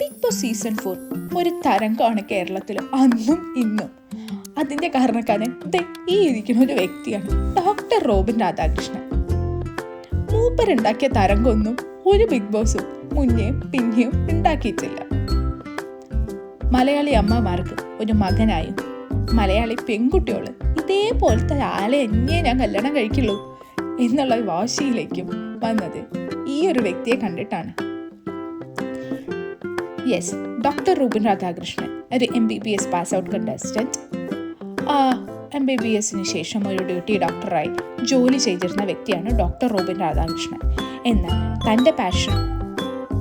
Big boss season four ഒരു തരംഗമാണ് കേരളത്തിൽ അന്നും ഇന്നും. അതിന്റെ കാരണക്കാരൻ ഈ ഇരിക്കുന്ന ഒരു വ്യക്തിയാണ് ഡോക്ടർ റോബിൻ രാധാകൃഷ്ണൻ. മൂപ്പരുണ്ടാക്കിയ തരംഗമൊന്നും ഒരു ബിഗ് ബോസും മുന്നേയും പിന്നെയും ഉണ്ടാക്കിയിട്ടില്ല. മലയാളി അമ്മമാർക്ക് ഒരു മകനായും മലയാളി പെൺകുട്ടിയോൾ ഇതേപോലത്തെ ആളെ എന്നെ ഞാൻ കല്യാണം കഴിക്കുള്ളൂ എന്നുള്ള വാശിയിലേക്കും വന്നത് ഈ ഒരു വ്യക്തിയെ കണ്ടിട്ടാണ്. യെസ് ഡോക്ടർ റൂബിൻ രാധാകൃഷ്ണൻ ഒരു M B B S pass out contestant M B B എസിന് ശേഷം ഒരു ഡ്യൂട്ടി ഡോക്ടറായി ജോലി ചെയ്തിരുന്ന വ്യക്തിയാണ് ഡോക്ടർ റോബിൻ രാധാകൃഷ്ണൻ എന്നാൽ തന്റെ പാഷൻ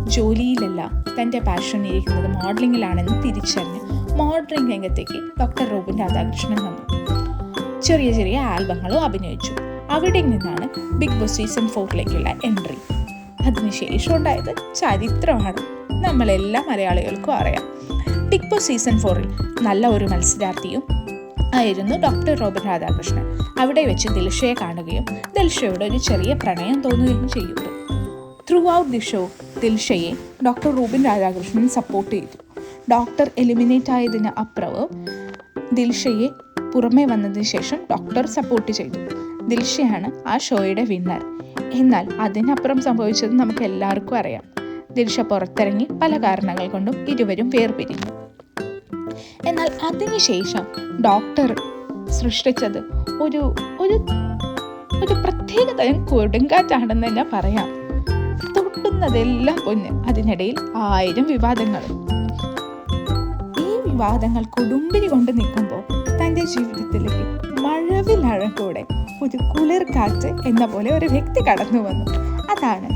ജോലിയിലല്ല തന്റെ പാഷൻ ഇരിക്കുന്നത് മോഡലിങ്ങിലാണെന്ന് തിരിച്ചറിഞ്ഞ് മോഡലിംഗ് രംഗത്തേക്ക് ഡോക്ടർ റോബിൻ രാധാകൃഷ്ണൻ വന്നു. ചെറിയ ചെറിയ ആൽബങ്ങളും അഭിനയിച്ചു. അവിടെ നിന്നാണ് ബിഗ് ബോസ് സീസൺ ഫോറിലേക്കുള്ള എൻട്രി അതിനുശേഷം ഉണ്ടായത് ചരിത്രമാണ്. നമ്മളെല്ലാ മലയാളികൾക്കും അറിയാം. ബോസ് സീസൺ ഫോറിൽ നല്ല ഒരു മത്സരാർത്ഥിയും ആയിരുന്നു ഡോക്ടർ റോബിൻ രാധാകൃഷ്ണൻ. അവിടെ വെച്ച് ദിൽഷയെ കാണുകയും ദിൽഷയോട് ഒരു ചെറിയ പ്രണയം തോന്നുകയും ചെയ്യുന്നു ത്രൂ ഔട്ട് ദി ഷോ ദിൽഷയെ ഡോക്ടർ റോബിൻ രാധാകൃഷ്ണൻ സപ്പോർട്ട് ചെയ്തു. ഡോക്ടർ എലിമിനേറ്റ് ആയതിന് അപ്പുറവും ദിൽഷയെ പുറമേ വന്നതിന് ശേഷം ഡോക്ടർ സപ്പോർട്ട് ചെയ്തു. ദിൽഷയാണ് ആ ഷോയുടെ വിന്നർ. എന്നാൽ അതിനപ്പുറം സംഭവിച്ചത് നമുക്ക് എല്ലാവർക്കും അറിയാം. ദിൽഷ പുറത്തിറങ്ങി പല കാരണങ്ങൾ കൊണ്ടും ഇരുവരും വേർപിരിഞ്ഞു. എന്നാൽ അതിനുശേഷം ഡോക്ടർ സൃഷ്ടിച്ചത് ഒരു ഒരു ഒരു പ്രത്യേക തരം കൊടുങ്കാറ്റാണെന്ന് തന്നെ പറയാം. തൊട്ടുന്നതെല്ലാം പൊന്ന്. അതിനിടയിൽ ആയിരം വിവാദങ്ങളും. ഈ വിവാദങ്ങൾ കൊടുമ്പിരി കൊണ്ട് നിൽക്കുമ്പോൾ തന്റെ ജീവിതത്തിലേക്ക് മഴവിലഴകൂടെ ഒരു കുളിർ കാറ്റ് എന്ന പോലെ ഒരു വ്യക്തി കടന്നു വന്നു. അതാണ്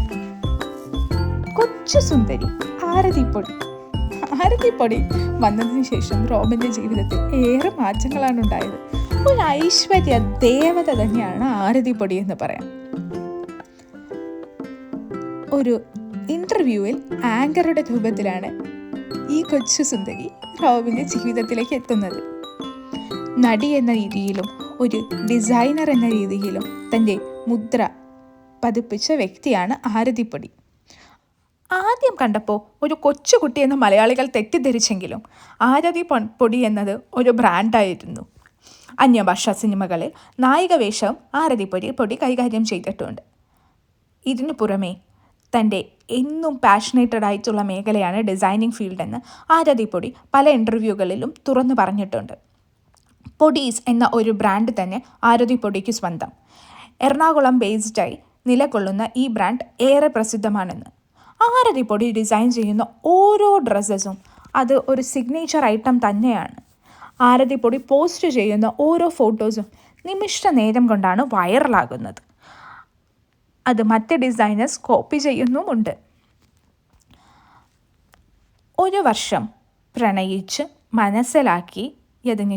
കൊച്ചു സുന്ദരി ആരതിപ്പൊടി. ആരതിപ്പൊടി വന്നതിന് ശേഷം റോബിന്റെ ജീവിതത്തിൽ ഏറെ മാറ്റങ്ങളാണ് ഉണ്ടായത്. ഒരു ഐശ്വര്യ ദേവത തന്നെയാണ് ആരതിപ്പൊടി എന്ന് പറയാം. ഒരു ഇന്റർവ്യൂവിൽ ആങ്കറുടെ രൂപത്തിലാണ് ഈ കൊച്ചു സുന്ദരി റോബിന്റെ ജീവിതത്തിലേക്ക് എത്തുന്നത്. നടി എന്ന രീതിയിലും ഒരു ഡിസൈനർ എന്ന രീതിയിലും തന്റെ മുദ്ര പതിപ്പിച്ച വ്യക്തിയാണ് ആരതിപ്പൊടി. ആദ്യം കണ്ടപ്പോൾ ഒരു കൊച്ചുകുട്ടി എന്ന മലയാളികൾ തെറ്റിദ്ധരിച്ചെങ്കിലും ആരതി പൊടി എന്നത് ഒരു ബ്രാൻഡായിരുന്നു അന്യഭാഷ സിനിമകളിൽ നായികവേഷം ആരതിപ്പൊടി പൊടി കൈകാര്യം ചെയ്തിട്ടുണ്ട്. ഇതിനു പുറമെ തന്റെ എന്നും പാഷനേറ്റഡ് ആയിട്ടുള്ള മേഖലയാണ് ഡിസൈനിങ് ഫീൽഡ് എന്ന് ആരതിപ്പൊടി പല ഇന്റർവ്യൂകളിലും തുറന്നു പറഞ്ഞിട്ടുണ്ട്. പൊടീസ് എന്ന ഒരു ബ്രാൻഡ് തന്നെ ആരതി പൊടിക്ക് സ്വന്തം. എറണാകുളം ബേസ്ഡായി നിലകൊള്ളുന്ന ഈ ബ്രാൻഡ് ഏറെ പ്രസിദ്ധമാണെന്ന്. ആരതി പൊടി ഡിസൈൻ ചെയ്യുന്ന ഓരോ ഡ്രസ്സസും അത് ഒരു സിഗ്നേച്ചർ ഐറ്റം തന്നെയാണ്. ആരതി പൊടി പോസ്റ്റ് ചെയ്യുന്ന ഓരോ ഫോട്ടോസും നിമിഷ നേരം കൊണ്ടാണ് വൈറലാകുന്നത് അത് മറ്റ് ഡിസൈനേഴ്സ് കോപ്പി ചെയ്യുന്നുമുണ്ട്. ഒരു വർഷം പ്രണയിച്ച് മനസ്സിലാക്കിയതിനു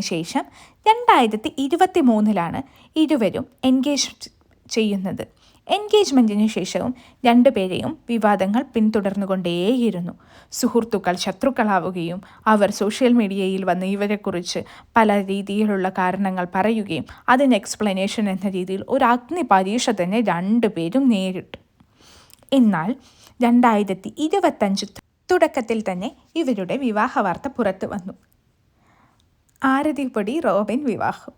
ശേഷം രണ്ടായിരത്തി ഇരുപത്തി മൂന്നിലാണ് ഇരുവരും എൻഗേജ് ചെയ്യുന്നത്. എൻഗേജ്മെന്റിന് ശേഷവും രണ്ടുപേരെയും വിവാദങ്ങൾ പിന്തുടർന്നുകൊണ്ടേയിരുന്നു. സുഹൃത്തുക്കൾ ശത്രുക്കളാവുകയും അവർ സോഷ്യൽ മീഡിയയിൽ വന്ന് ഇവരെക്കുറിച്ച് പല രീതിയിലുള്ള കാരണങ്ങൾ പറയുകയും അതിന് എക്സ്പ്ലനേഷൻ എന്ന രീതിയിൽ ഒരു അഗ്നി പരീക്ഷ തന്നെ രണ്ടുപേരും നേരിട്ടു. എന്നാൽ രണ്ടായിരത്തി ഇരുപത്തഞ്ച് തുടക്കത്തിൽ തന്നെ ഇവരുടെ വിവാഹ വാർത്ത പുറത്തു വന്നു. ആരതിപ്പൊടി റോബിൻ വിവാഹം.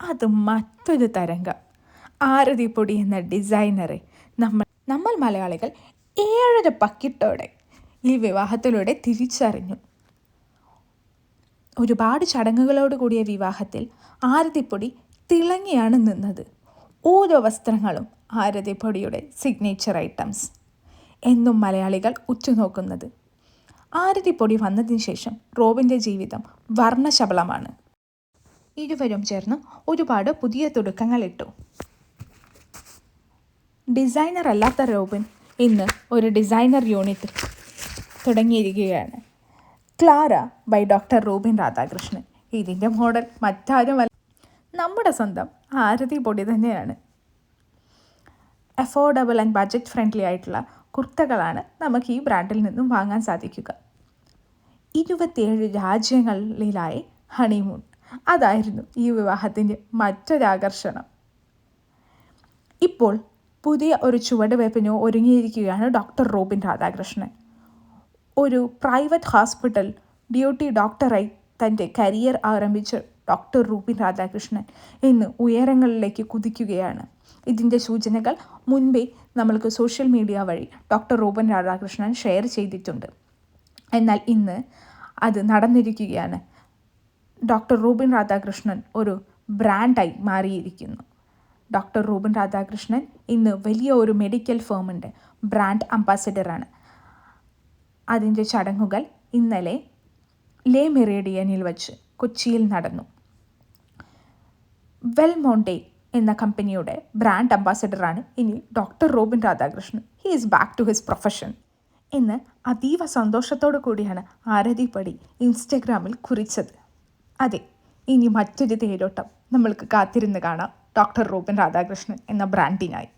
അത് മറ്റൊരു തരംഗം. ആരതിപ്പൊടി എന്ന ഡിസൈനറെ നമ്മൾ നമ്മൾ മലയാളികൾ ഏഴര പക്കിട്ടോടെ ഈ വിവാഹത്തിലൂടെ തിരിച്ചറിഞ്ഞു. ഒരുപാട് ചടങ്ങുകളോട് കൂടിയ വിവാഹത്തിൽ ആരതിപ്പൊടി തിളങ്ങിയാണ് നിന്നത്. ഓരോ വസ്ത്രങ്ങളും ആരതിപ്പൊടിയുടെ സിഗ്നേച്ചർ ഐറ്റംസ് എന്നും മലയാളികൾ ഉറ്റുനോക്കുന്നത്. ആരതിപ്പൊടി വന്നതിന് ശേഷം റോബിന്റെ ജീവിതം വർണശബളമാണ്. ഇരുവരും ചേർന്ന് ഒരുപാട് പുതിയ തുടക്കങ്ങൾ ഇട്ടു. ഡിസൈനർ അല്ലാത്ത റോബിൻ ഇന്ന് ഒരു ഡിസൈനർ യൂണിറ്റ് തുടങ്ങിയിരിക്കുകയാണ്. Clara by doctor Robin Radhakrishnan. ഇതിന്റെ മോഡൽ മറ്റാരും അല്ല നമ്മുടെ സ്വന്തം ആരതി പൊടി തന്നെയാണ്. അഫോർഡബിൾ ആൻഡ് ബഡ്ജറ്റ് ഫ്രണ്ട്ലി ആയിട്ടുള്ള കുർത്തകളാണ് നമുക്ക് ഈ ബ്രാൻഡിൽ നിന്നും വാങ്ങാൻ സാധിക്കുക. ഇരുപത്തിയേഴ് രാജ്യങ്ങളിലായി ഹണിമൂൺ അതായിരുന്നു ഈ വിവാഹത്തിന്റെ മറ്റൊരാകർഷണം. ഇപ്പോൾ പുതിയ ഒരു ചുവടുവയ്പ്പിനോ ഒരുങ്ങിയിരിക്കുകയാണ് ഡോക്ടർ റോബിൻ രാധാകൃഷ്ണൻ. ഒരു പ്രൈവറ്റ് ഹോസ്പിറ്റൽ ഡ്യൂട്ടി ഡോക്ടറായി തന്റെ കരിയർ ആരംഭിച്ച ഡോക്ടർ റൂബിൻ രാധാകൃഷ്ണൻ ഇന്ന് ഉയരങ്ങളിലേക്ക് കുതിക്കുകയാണ്. ഇതിന്റെ സൂചനകൾ മുൻപേ നമ്മൾക്ക് സോഷ്യൽ മീഡിയ വഴി ഡോക്ടർ റൂബൻ രാധാകൃഷ്ണൻ ഷെയർ ചെയ്തിട്ടുണ്ട്. എന്നാൽ ഇന്ന് അത് നടന്നിരിക്കുകയാണ്. ഡോക്ടർ റൂബിൻ രാധാകൃഷ്ണൻ ഒരു ബ്രാൻഡായി മാറിയിരിക്കുന്നു. ഡോക്ടർ റൂബിൻ രാധാകൃഷ്ണൻ ഇന്ന് വലിയ ഒരു മെഡിക്കൽ ഫേമിന്റെ ബ്രാൻഡ് അംബാസഡറാണ് അതിന്റെ ചടങ്ങുകൾ ഇന്നലെ ലേ മെറേഡിയനിൽ വച്ച് കൊച്ചിയിൽ നടന്നു. വെൽമോണ്ടെ എന്ന കമ്പനിയുടെ ബ്രാൻഡ് അംബാസഡറാണ് ഇനി doctor Robin Radhakrishnan. He is back to his profession എന്ന് അതീവ സന്തോഷത്തോടു കൂടിയാണ് ആരതി പടി ഇൻസ്റ്റഗ്രാമിൽ കുറിച്ചത്. അതെ ഇനി മറ്റൊരു തേരോട്ടം നമ്മൾക്ക് കാത്തിരുന്ന് കാണാം. ഡോക്ടർ റോബിൻ രാധാകൃഷ്ണൻ എന്ന ബ്രാൻഡിനായി